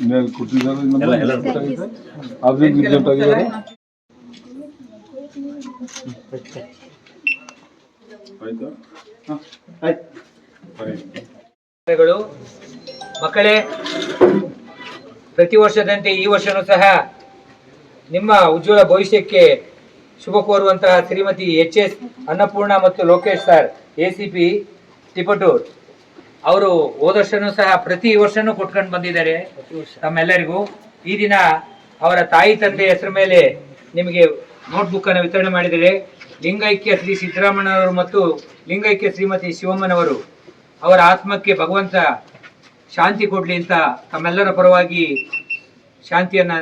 ಇನ್ನೇನು ಕೊಟ್ಟಿದ್ದಾರೆ ಇನ್ನೊಂದು? ಅದ್ರಿಂದ ರಿಸಲ್ಟ್ ಆಗಿದ್ದಾರೆ ಆಯ್ತಾ ಆಯ್ತು ಗಳು ಮಕ್ಕಳೇ, ಪ್ರತಿ ವರ್ಷದಂತೆ ಈ ವರ್ಷನೂ ಸಹ ನಿಮ್ಮ ಉಜ್ವಲ ಭವಿಷ್ಯಕ್ಕೆ ಶುಭ ಕೋರುವಂತಹ ಶ್ರೀಮತಿ ಎಚ್ ಎಸ್ ಅನ್ನಪೂರ್ಣ ಮತ್ತು Lokesh sir, A C P Tiptur. ಅವರು ಹೋದ ಸಹ ಪ್ರತಿ ವರ್ಷನೂ ಕೊಟ್ಕೊಂಡು ಬಂದಿದ್ದಾರೆ ತಮ್ಮೆಲ್ಲರಿಗೂ. ಈ ದಿನ ಅವರ ತಾಯಿ ತಂದೆ ಹೆಸರ ಮೇಲೆ ನಿಮಗೆ ನೋಟ್ಬುಕ್ ಅನ್ನು ವಿತರಣೆ ಮಾಡಿದರೆ ಲಿಂಗೈಕ್ಯ ಶ್ರೀ ಸಿದ್ದರಾಮಣ್ಣವರು ಮತ್ತು ಲಿಂಗೈಕ್ಯ ಶ್ರೀಮತಿ ಶಿವಮ್ಮನವರು. ಅವರ ಆತ್ಮಕ್ಕೆ ಭಗವಂತ ಶಾಂತಿ ಕೊಡಲಿ ಅಂತ ತಮ್ಮೆಲ್ಲರ ಪರವಾಗಿ ಶಾಂತಿಯನ್ನ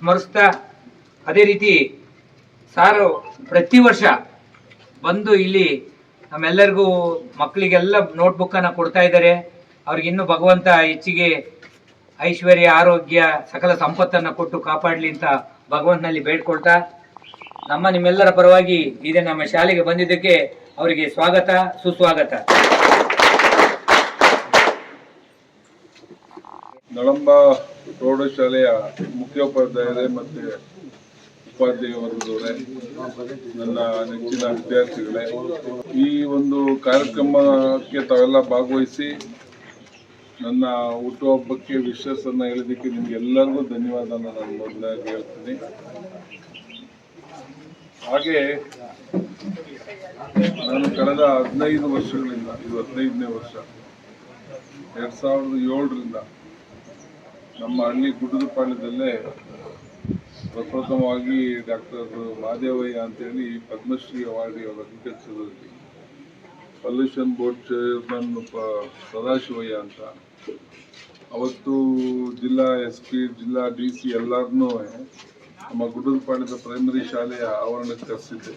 ಸ್ಮರಿಸ್ತಾ, ಅದೇ ರೀತಿ ಸಾರು ಪ್ರತಿ ವರ್ಷ ಬಂದು ಇಲ್ಲಿ ನಮ್ಮೆಲ್ಲರಿಗೂ ಮಕ್ಕಳಿಗೆಲ್ಲ ನೋಟ್ಬುಕ್ಕನ್ನು ಕೊಡ್ತಾ ಇದ್ದಾರೆ. ಅವ್ರಿಗೆ ಇನ್ನೂ ಭಗವಂತ ಹೆಚ್ಚಿಗೆ ಐಶ್ವರ್ಯ, ಆರೋಗ್ಯ, ಸಕಲ ಸಂಪತ್ತನ್ನ ಕೊಟ್ಟು ಕಾಪಾಡಲಿ ಅಂತ ಭಗವಂತನಲ್ಲಿ ಬೇಡ್ಕೊಳ್ತಾ, ನಮ್ಮ ನಿಮ್ಮೆಲ್ಲರ ಪರವಾಗಿ ಇದೆ ನಮ್ಮ ಶಾಲೆಗೆ ಬಂದಿದ್ದಕ್ಕೆ ಅವರಿಗೆ ಸ್ವಾಗತ, ಸುಸ್ವಾಗತ. ನಳಂಬ ಪ್ರೌಢಶಾಲೆಯ ಮುಖ್ಯೋಪಾಧ್ಯಾಯರೇ ಮತ್ತು ಉಪಾಧ್ಯಾಯ ವರ್ಗದವರೇ, ನನ್ನ ನೆಚ್ಚಿನ ವಿದ್ಯಾರ್ಥಿಗಳೇ, ಈ ಒಂದು ಕಾರ್ಯಕ್ರಮಕ್ಕೆ ತಾವೆಲ್ಲ ಭಾಗವಹಿಸಿ ನನ್ನ ಹುಟ್ಟುಹಬ್ಬಕ್ಕೆ ಹೇಳಿದಕ್ಕೆ ಹೇಳಿದ್ದಕ್ಕೆ ನಿಮ್ಗೆಲ್ಲರಿಗೂ ಧನ್ಯವಾದ ನಾನು ಮೊದಲಾಗಿ ಹೇಳ್ತೀನಿ. ಹಾಗೆ ನಾನು ಕಳೆದ ಹದಿನೈದು ವರ್ಷಗಳಿಂದ, ಇದು ಹದಿನೈದನೇ ವರ್ಷ, ಎರಡು ಸಾವಿರದ ಏಳರಿಂದ ನಮ್ಮ ಹಳ್ಳಿ ಗುಡ್ಡದಪಾಳ್ಯದಲ್ಲೇ ಪ್ರಪ್ರಥಮವಾಗಿ ಡಾಕ್ಟರ್ ಮಹಾದೇವಯ್ಯ ಅಂತೇಳಿ ಪದ್ಮಶ್ರೀ ಅವಾರ್ಡ್ ಇವಾಗ ಅಗ್ರಿಕಲ್ಚರಲ್ಲಿ ಪೊಲ್ಯೂಷನ್ ಬೋರ್ಡ್ ಚೇರ್ಮನ್ ಸದಾಶಿವಯ್ಯ ಅಂತ. ಅವತ್ತು ಜಿಲ್ಲಾ ಎಸ್ ಪಿ, ಜಿಲ್ಲಾ ಡಿ ಸಿ ಎಲ್ಲರನ್ನೂ ನಮ್ಮ ಗುಡ್ಡದಪಾಳ್ಯದ ಪ್ರೈಮರಿ ಶಾಲೆಯ ಆವರಣಕ್ಕೆ ಕರೆಸಿದ್ದೆ.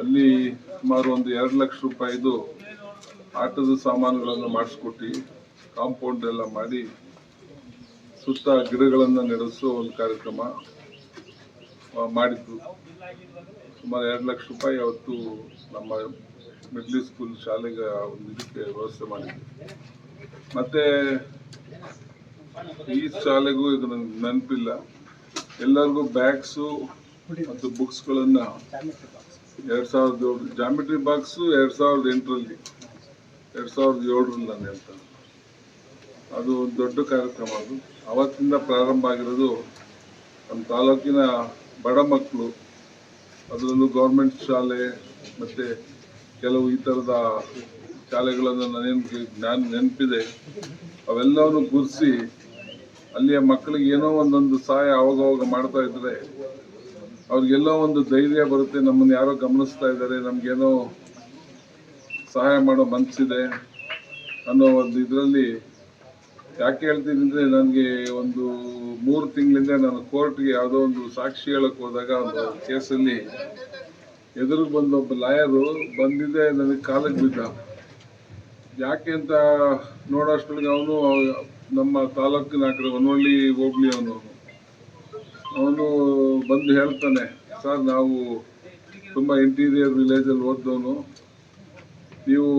ಅಲ್ಲಿ ಸುಮಾರು ಒಂದು ಎರಡು ಲಕ್ಷ ರೂಪಾಯಿದು ಆಟದ ಸಾಮಾನುಗಳನ್ನು ಮಾಡಿಸ್ಕೊಟ್ಟು ಕಾಂಪೌಂಡ್ ಎಲ್ಲ ಮಾಡಿ ಸುತ್ತ ಗಿಡಗಳನ್ನು ನೆಡೆಸೋ ಒಂದು ಕಾರ್ಯಕ್ರಮ ಮಾಡಿದ್ದು. ಸುಮಾರು ಎರಡು ಲಕ್ಷ ರೂಪಾಯಿ ಅವತ್ತು ನಮ್ಮ ಮಿಡ್ಲ್ ಸ್ಕೂಲ್ ಶಾಲೆಗೆ ಒಂದು ಇದಕ್ಕೆ ವ್ಯವಸ್ಥೆ ಮಾಡಿದ್ವಿ ಮತ್ತೆ ಈ ಶಾಲೆಗೂ ಇದು ನನಗೆ ನೆನಪಿಲ್ಲ. ಎಲ್ಲರಿಗೂ ಬ್ಯಾಗ್ಸು ಮತ್ತು ಬುಕ್ಸ್ಗಳನ್ನು ಎರಡು ಸಾವಿರದ ಏಳು, ಜಾಮಿಟ್ರಿ ಬಾಕ್ಸು ಎರಡು ಸಾವಿರದ ಎಂಟರಲ್ಲಿ. ಎರಡು ಸಾವಿರದ ಏಳರಲ್ಲಿ ನಾನು ಹೇಳ್ತೇನೆ. ಅದು ದೊಡ್ಡ ಕಾರ್ಯಕ್ರಮ ಅದು. ಅವತ್ತಿಂದ ಪ್ರಾರಂಭ ಆಗಿರೋದು ನಮ್ಮ ತಾಲೂಕಿನ ಬಡ ಮಕ್ಕಳು, ಅದರಲ್ಲೂ ಗೌರ್ಮೆಂಟ್ ಶಾಲೆ ಮತ್ತೆ ಕೆಲವು ಈ ಥರದ ಶಾಲೆಗಳನ್ನು ನನಗೆ ಜ್ಞಾನ ನೆನಪಿದೆ. ಅವೆಲ್ಲವನ್ನು ಗುರುಸಿ ಅಲ್ಲಿಯ ಮಕ್ಕಳಿಗೆ ಏನೋ ಒಂದೊಂದು ಸಹಾಯ ಅವಾಗವಾಗ ಮಾಡ್ತಾ ಇದ್ರೆ ಅವ್ರಿಗೆಲ್ಲೋ ಒಂದು ಧೈರ್ಯ ಬರುತ್ತೆ, ನಮ್ಮನ್ನು ಯಾರೋ ಗಮನಿಸ್ತಾ ಇದ್ದಾರೆ ನಮಗೇನೋ ಸಹಾಯ ಮಾಡೋ ಮನಸ್ಸಿದೆ ಅನ್ನೋ ಒಂದು ಇದರಲ್ಲಿ ಯಾಕೆ ಹೇಳ್ತೀನಿ ಅಂದ್ರೆ ನನಗೆ ಒಂದು ಮೂರು ತಿಂಗಳಿಂದ ನಾನು ಕೋರ್ಟ್ಗೆ ಯಾವುದೋ ಒಂದು ಸಾಕ್ಷಿ ಹೇಳಕ್ ಹೋದಾಗ ಒಂದು ಕೇಸಲ್ಲಿ ಎದುರು ಬಂದ ಒಬ್ಬ ಲಾಯರು ಬಂದಿದ್ದೆ ನನಗೆ ಕಾಲಕ್ಕೆ ಬಿದ್ದ. ಯಾಕೆ ಅಂತ ನೋಡೋಷ್ಟೊಳಗೆ ಅವನು ನಮ್ಮ ತಾಲೂಕಿನ ಆ ಕಡೆ ಹೋಗ್ಲಿ ಅವನು. ಅವನು ಬಂದು ಹೇಳ್ತಾನೆ, ಸರ್, ನಾವು ತುಂಬ ಇಂಟೀರಿಯರ್ ವಿಲೇಜಲ್ಲಿ ಓದ್ದವನು. ನೀವು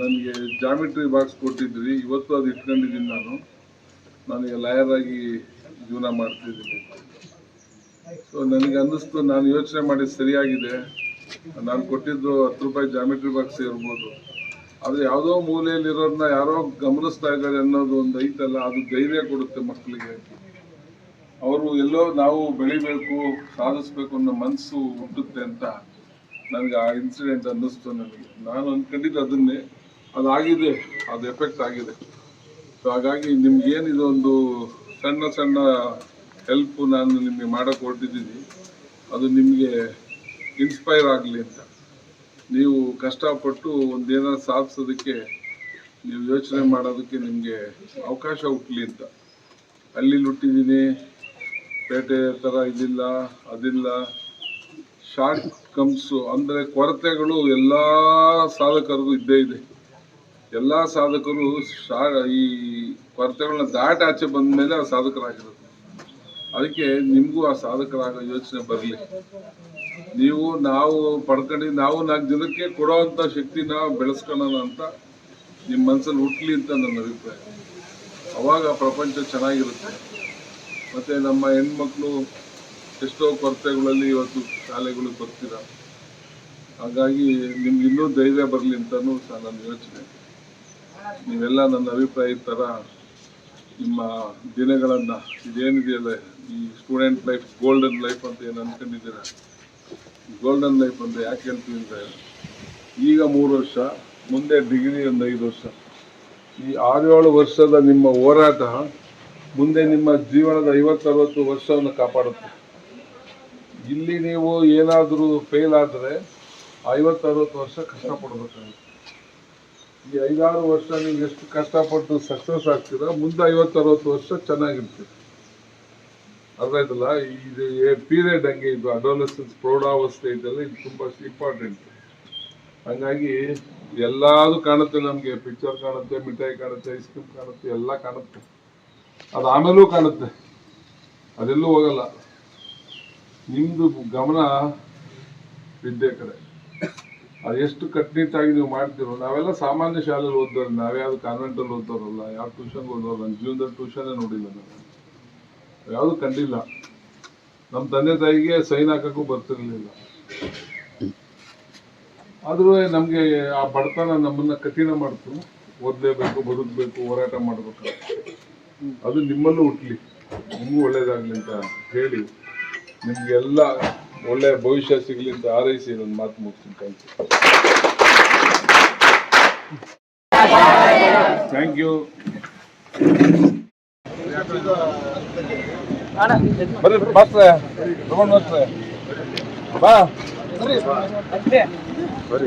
ನನಗೆ ಜಾಮಿಟ್ರಿ ಬಾಕ್ಸ್ ಕೊಟ್ಟಿದ್ರಿ ಇವತ್ತು ಅದು ಇಟ್ಕೊಂಡಿದ್ದೀನಿ ನಾನು. ನನಗೆ ಲಾಯರ್ ಆಗಿ ಜೀವನ ಮಾಡ್ತಿದ್ದೀನಿ. ಸೊ ನನಗೆ ಅನ್ನಿಸ್ತು, ನಾನು ಯೋಚನೆ ಮಾಡಿದ್ದು ಸರಿಯಾಗಿದೆ. ನಾನು ಕೊಟ್ಟಿದ್ದು ಹತ್ತು ರೂಪಾಯಿ ಜಾಮಿಟ್ರಿ ಬಾಕ್ಸ್ ಇರ್ಬೋದು. ಆದರೆ ಯಾವುದೋ ಮೂಲೆಯಲ್ಲಿರೋದನ್ನ ಯಾರೋ ಗಮನಿಸ್ತಾ ಇದ್ದಾರೆ ಅನ್ನೋದು ಒಂದು ಐತಲ್ಲ, ಅದು ಧೈರ್ಯ ಕೊಡುತ್ತೆ ಮಕ್ಕಳಿಗೆ. ಅವರು ಎಲ್ಲೋ ನಾವು ಬೆಳಿಬೇಕು, ಸಾಧಿಸ್ಬೇಕು ಅನ್ನೋ ಮನಸ್ಸು ಹುಟ್ಟುತ್ತೆ ಅಂತ. ನನಗೆ ಆ ಇನ್ಸಿಡೆಂಟ್ ಅನ್ನಿಸ್ತು ನನಗೆ. ನಾನು ಅನ್ಕೊಂಡಿದ್ದು ಅದನ್ನೇ. ಅದಾಗಿದೆ, ಅದು ಎಫೆಕ್ಟ್ ಆಗಿದೆ. ಸೊ ಹಾಗಾಗಿ ನಿಮ್ಗೆ ಏನಿದು ಒಂದು ಸಣ್ಣ ಸಣ್ಣ ಹೆಲ್ಪ್ ನಾನು ನಿಮಗೆ ಮಾಡೋಕೆ ಹೊರಟಿದ್ದೀನಿ. ಅದು ನಿಮಗೆ ಇನ್ಸ್ಪೈರ್ ಆಗಲಿ ಅಂತ. ನೀವು ಕಷ್ಟಪಟ್ಟು ಒಂದೇನಾದ್ರು ಸಾಧಿಸೋದಕ್ಕೆ ನೀವು ಯೋಚನೆ ಮಾಡೋದಕ್ಕೆ ನಿಮಗೆ ಅವಕಾಶ ಹುಟ್ಟಲಿ ಅಂತ. ಅಲ್ಲಿ ಹುಟ್ಟಿದ್ದೀನಿ ಪೇಟೆ ಥರ ಇದಿಲ್ಲ, ಅದಿಲ್ಲ. ಶಾರ್ಟ್ ಕಮ್ಸು ಅಂದರೆ ಕೊರತೆಗಳು ಎಲ್ಲ ಸಾಧಕರಿಗೂ ಇದ್ದೇ ಇದೆ. ಎಲ್ಲ ಸಾಧಕರು ಶಾ, ಈ ಕೊರತೆಗಳನ್ನ ದಾಟಿ ಆಚೆ ಬಂದ ಮೇಲೆ ಆ ಸಾಧಕರಾಗಿರುತ್ತೆ ಅದಕ್ಕೆ ನಿಮಗೂ ಆ ಸಾಧಕರಾಗೋ ಯೋಚನೆ ಬರಲಿ. ನೀವು, ನಾವು ಪಡ್ಕೊಂಡು, ನಾವು ನಾಲ್ಕು ಜನಕ್ಕೆ ಕೊಡೋವಂಥ ಶಕ್ತಿನ ಬೆಳೆಸ್ಕೊಳ್ಳೋಣ ಅಂತ ನಿಮ್ಮ ಮನಸ್ಸಲ್ಲಿ ಹುಟ್ಟಲಿ ಅಂತ ನನ್ನ ಅಭಿಪ್ರಾಯ. ಅವಾಗ ಪ್ರಪಂಚ ಚೆನ್ನಾಗಿರುತ್ತೆ. ಮತ್ತು ನಮ್ಮ ಹೆಣ್ಮಕ್ಳು ಎಷ್ಟೋ ಕೊರತೆಗಳಲ್ಲಿ ಇವತ್ತು ಶಾಲೆಗಳಿಗೆ ಬರ್ತೀರ? ಹಾಗಾಗಿ ನಿಮ್ಗೆ ಇನ್ನೂ ಧೈರ್ಯ ಬರಲಿ ಅಂತಲೂ ಸಹ ನನ್ನ ಯೋಚನೆ. ನೀವೆಲ್ಲ ನನ್ನ ಅಭಿಪ್ರಾಯದ ಥರ ನಿಮ್ಮ ದಿನಗಳನ್ನು ಇದೇನಿದೆಯಲ್ಲ, ಈ ಸ್ಟೂಡೆಂಟ್ ಲೈಫ್ ಗೋಲ್ಡನ್ ಲೈಫ್ ಅಂತ ಏನು ಅಂದ್ಕೊಂಡಿದ್ದೀರ ಗೋಲ್ಡನ್ ಲೈಫ್ ಅಂತ ಯಾಕೆ ಹೇಳ್ತೀವಿ ಅಂತ ಈಗ ಮೂರು ವರ್ಷ, ಮುಂದೆ ಡಿಗ್ರಿ ಒಂದು ಐದು ವರ್ಷ. ಈ ಆರೇಳು ವರ್ಷದ ನಿಮ್ಮ ಹೋರಾಟ ಮುಂದೆ ನಿಮ್ಮ ಜೀವನದ ಐವತ್ತರವತ್ತು ವರ್ಷವನ್ನು ಕಾಪಾಡುತ್ತೆ. ಇಲ್ಲಿ ನೀವು ಏನಾದರೂ ಫೇಲ್ ಆದರೆ ಐವತ್ತರವತ್ತು ವರ್ಷ ಕಷ್ಟಪಡಬೇಕಾಗುತ್ತೆ ಈ ಐದಾರು ವರ್ಷ ನೀವು ಎಷ್ಟು ಕಷ್ಟಪಟ್ಟು ಸಕ್ಸಸ್ ಆಗ್ತೀರಾ ಮುಂದೆ ಐವತ್ತರವತ್ತು ವರ್ಷ ಚೆನ್ನಾಗಿರ್ತೀರ ಅರ್ಥಾಯ್ತಲ್ಲ ಇದು ಪೀರಿಯಡ್ ಹಂಗೆ ಇದು ಅಡೋಲೆಸನ್ಸ್ ಪ್ರೌಢಾವಸ್ಥೆ ಇದೆಲ್ಲ ಇದು ತುಂಬ ಇಂಪಾರ್ಟೆಂಟ್ ಹಂಗಾಗಿ ಎಲ್ಲಾದು ಕಾಣುತ್ತೆ ನಮಗೆ. ಪಿಕ್ಚರ್ ಕಾಣುತ್ತೆ, ಮಿಠಾಯಿ ಕಾಣುತ್ತೆ ಐಸ್ ಕ್ರೀಮ್ ಕಾಣುತ್ತೆ, ಎಲ್ಲ ಕಾಣುತ್ತೆ. ಅದು ಆಮೇಲೂ ಕಾಣುತ್ತೆ. ಅದೆಲ್ಲೂ ಹೋಗಲ್ಲ. ನಿಮ್ದು ಗಮನ ವಿದ್ಯೆ ಕಡೆ. ಎಷ್ಟು ಕಟ್ಟುನಿಟ್ಟಾಗಿ ನೀವು ಮಾಡ್ತೀರೋ, ನಾವೆಲ್ಲ ಸಾಮಾನ್ಯ ಶಾಲೆಯಲ್ಲಿ ಓದೋರು ಕಾನ್ವೆಂಟ್ ಕಾನ್ವೆಂಟಲ್ಲಿ ಓದೋರಲ್ಲ ಯಾವ ಟ್ಯೂಷನ್ ಓದೋರು ನನ್ನ ಜೀವನದಲ್ಲಿ ಟ್ಯೂಷನ್ನೇ ನೋಡಿಲ್ಲ ನಾನು ಯಾವುದು ಕಂಡಿಲ್ಲ. ನಮ್ಮ ತಂದೆ ತಾಯಿಗೆ ಸೈನ್ ಹಾಕೋಕ್ಕೂ ಬರ್ತಿರ್ಲಿಲ್ಲ. ಆದರೂ ನಮಗೆ ಆ ಬಡತನ ನಮ್ಮನ್ನ ಕಠಿಣ ಮಾಡ್ತು. ಓದಲೇಬೇಕು, ಬದುಕಬೇಕು, ಹೋರಾಟ ಮಾಡಬೇಕು. ಅದು ನಿಮ್ಮಲ್ಲೂ ಹುಟ್ಲಿ. ನಿಮಗೂ ಒಳ್ಳೇದಾಗಲಿ ಅಂತ ಹೇಳಿ ನಿಮ್ಗೆಲ್ಲ ಒಳ್ಳೆ ಭವಿಷ್ಯ ಸಿಗಲಿ ಅಂತ ಹಾರೈಸಿ ನನ್ನ ಮಾತು ಮುಗಿಸ್ತೀನಿ. ಥ್ಯಾಂಕ್ ಯು ಬರ್ರಿ ಮಾಸ್ಟ್ರೆ ತಗೊಂಡ್ ಮಾಸ್ಟ್ರೆ. ಬಾ. ಬರ್ರಿ.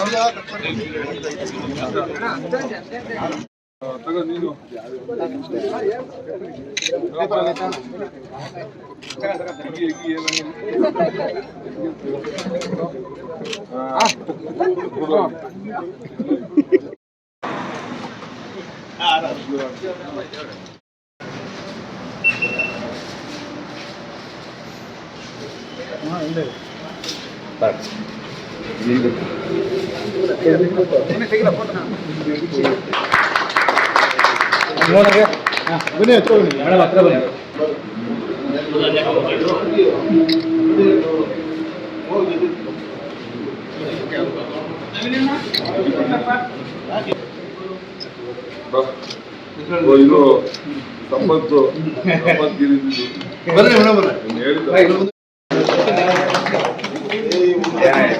ಆ, ಬನ್ನಿ. ಬನ್ನಿ. ಇದು ಸಂಪತ್ತು ಸಂಪತ್ಗಿರಿ ಹೇಳಿದ ಹ್ಮ್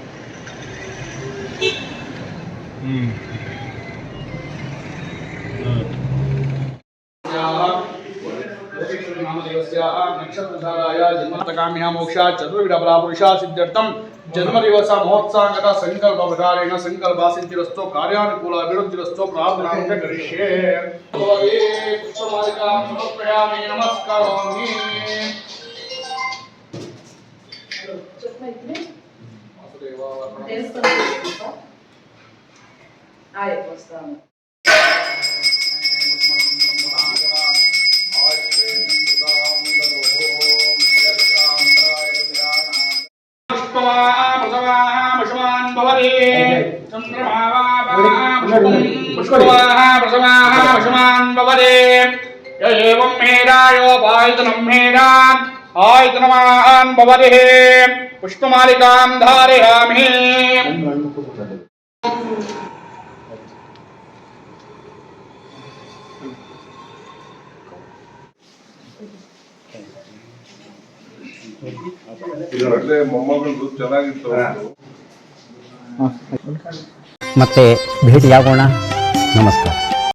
प्राप्तकाम्या मोक्षा चतुर्विडबला पुरुषा सिद्ध्यर्थम जन्मदिवस महोत्साहगत संकल्पवधारेण संकल्पासिद्धिरस्तो कार्यानुकूलाभिवृद्धिरस्तो प्रार्थनां च करिष्ये भवे पुष्पमालिकां समर्पयामि नमस्कारोमि వాసుదేవాయ వస్తాను भवति य एवं मेधायोपायतनं मेधा आयतनवान् भवति पुष्पमालिकां धारयामि ಒಳ್ಳೆ ಮೊಮ್ಮಗಳು ಚೆನ್ನಾಗಿತ್ತು ಅವ್ರ್ದು. ಮತ್ತೆ ಭೇಟಿಯಾಗೋಣ ನಮಸ್ಕಾರ